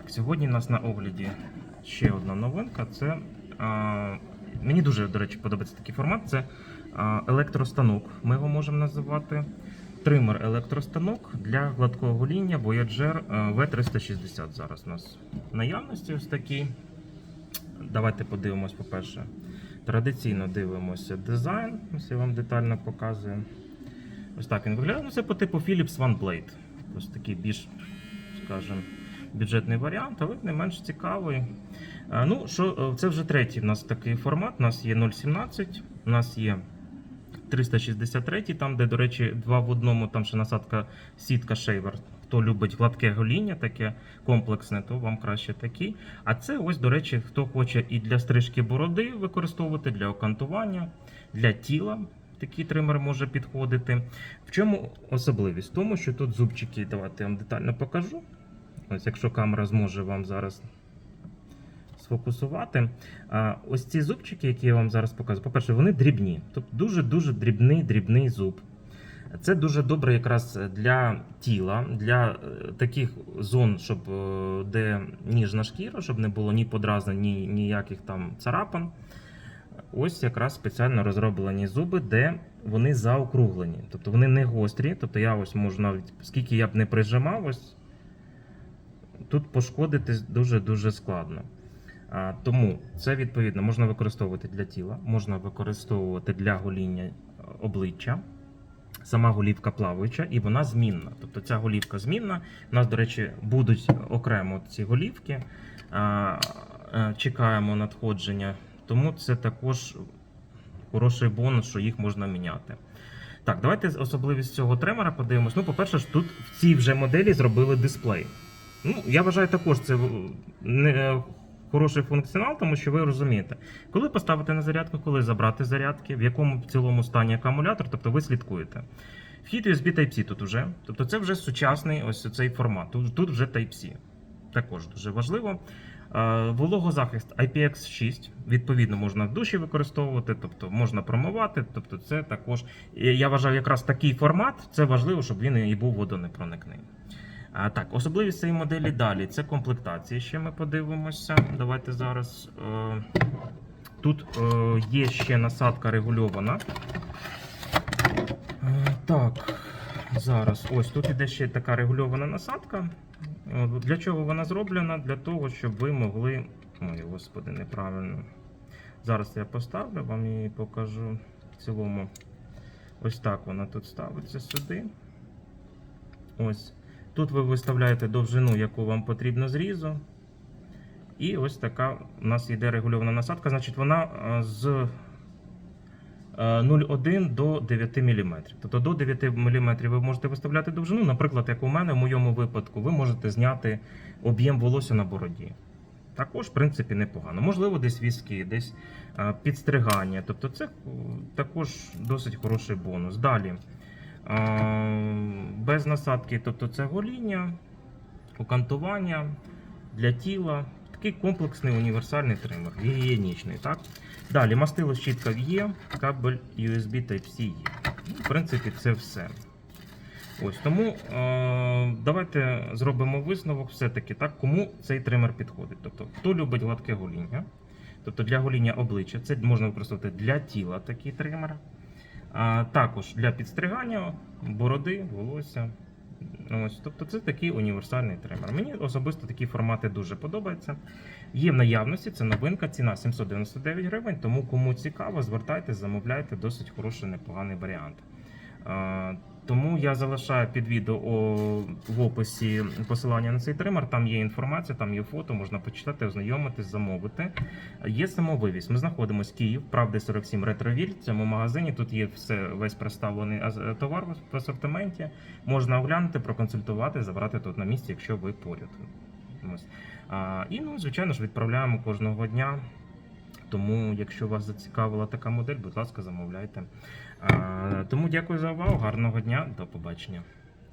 Так, сьогодні у нас на огляді ще одна новинка. Це а, мені дуже, до речі, подобається такий формат. Це а, електростанок. Ми його можемо називати. Тример електростанок для гладкого гоління Voyager а, V360 зараз у нас в наявності ось такий. Давайте подивимось, по-перше. Традиційно дивимося дизайн. Ось я вам детально показую. Ось так він виглядає. Ну, це по типу Philips OneBlade. Ось такий більш, скажімо, бюджетний варіант, але не менш цікавий. Ну, що, е, це вже третій у нас такий формат. У нас є 0,17, у нас є 363, там, де, до речі, два в одному, там ще насадка сітка шейвер. Хто любить гладке гоління, таке комплексне, то вам краще такий. А це ось, до речі, хто хоче і для стрижки бороди використовувати, для окантування, для тіла. Такий тример може підходити. В чому особливість? В тому, що тут зубчики, давайте я вам детально покажу. Ось якщо камера зможе вам зараз сфокусувати. Ось ці зубчики, які я вам зараз показую, по-перше, вони дрібні. Тобто дуже-дуже дрібний дрібний зуб. Це дуже добре якраз для тіла, для е, таких зон, щоб е, де ніжна шкіра, щоб не було ні подразнень, ні ніяких там царапин. Ось якраз спеціально розроблені зуби, де вони заокруглені. Тобто вони не гострі. Тобто я ось можу навіть, скільки я б не прижимав, ось тут пошкодити дуже-дуже складно. А, тому це відповідно можна використовувати для тіла, можна використовувати для гоління е, обличчя. Сама голівка плаваюча і вона змінна. Тобто ця голівка змінна. У нас, до речі, будуть окремо ці голівки. Е, Чекаємо надходження, тому це також хороший бонус, що їх можна міняти. Так, давайте особливість цього тремера подивимось. Ну, по-перше, тут в цій вже моделі зробили дисплей. Ну, я вважаю також це не е, хороший функціонал, тому що ви розумієте, коли поставити на зарядку, коли забрати зарядки, в якому в цілому стані акумулятор, тобто ви слідкуєте. Вхід USB Type-C тут вже. Тобто це вже сучасний ось цей формат. Тут, тут вже Type-C. Також дуже важливо. Е, Вологозахист IPX6, відповідно, можна в душі використовувати, тобто можна промивати. Тобто, це також, я вважаю, якраз такий формат це важливо, щоб він і був водонепроникний. А, так, особливість цієї моделі далі. Це комплектація. Ще ми подивимося. Давайте зараз. Е, тут е, є ще насадка регульована. Е, так, зараз. Ось тут іде ще така регульована насадка. Для чого вона зроблена? Для того, щоб ви могли. Ой, господи, неправильно. Зараз я поставлю, вам її покажу в цілому. Ось так вона тут ставиться сюди. Ось. Тут ви виставляєте довжину, яку вам потрібно зрізу. І ось така у нас йде регульована насадка. Значить, вона е, з е, 0,1 до 9 мм. Тобто до 9 мм ви можете виставляти довжину. Наприклад, як у мене, в моєму випадку, ви можете зняти об'єм волосся на бороді. Також, в принципі, непогано. Можливо, десь візки, десь е, підстригання. Тобто, це е, також досить хороший бонус. Далі. Е, Без насадки, тобто це гоління, окантування для тіла. Такий комплексний універсальний тример, гігієнічний. Так? Далі мастило щітка є, кабель USB Type-C є. Ну, В принципі, це все. Ось Тому е, давайте зробимо висновок все-таки, так, кому цей тример підходить. Тобто, хто любить гладке гоління, тобто для гоління обличчя, це можна використовувати для тіла такий тример. А також для підстригання бороди, волосся. Ось, тобто це такий універсальний тример. Мені особисто такі формати дуже подобаються. Є в наявності, це новинка, ціна 799 гривень. Тому кому цікаво, звертайтеся, замовляйте, досить хороший, непоганий варіант. Тому я залишаю під відео в описі посилання на цей тример. Там є інформація, там є фото, можна почитати, ознайомитись, замовити. Є самовивіз. Ми знаходимося в Київ, правди 47 ретровіль. В цьому магазині тут є все весь представлений товар в асортименті. Можна оглянути, проконсультувати, забрати тут на місці, якщо ви поряд. А, і ну, звичайно ж, відправляємо кожного дня. Тому, якщо вас зацікавила така модель, будь ласка, замовляйте. Тому дякую за увагу. Гарного дня, до побачення.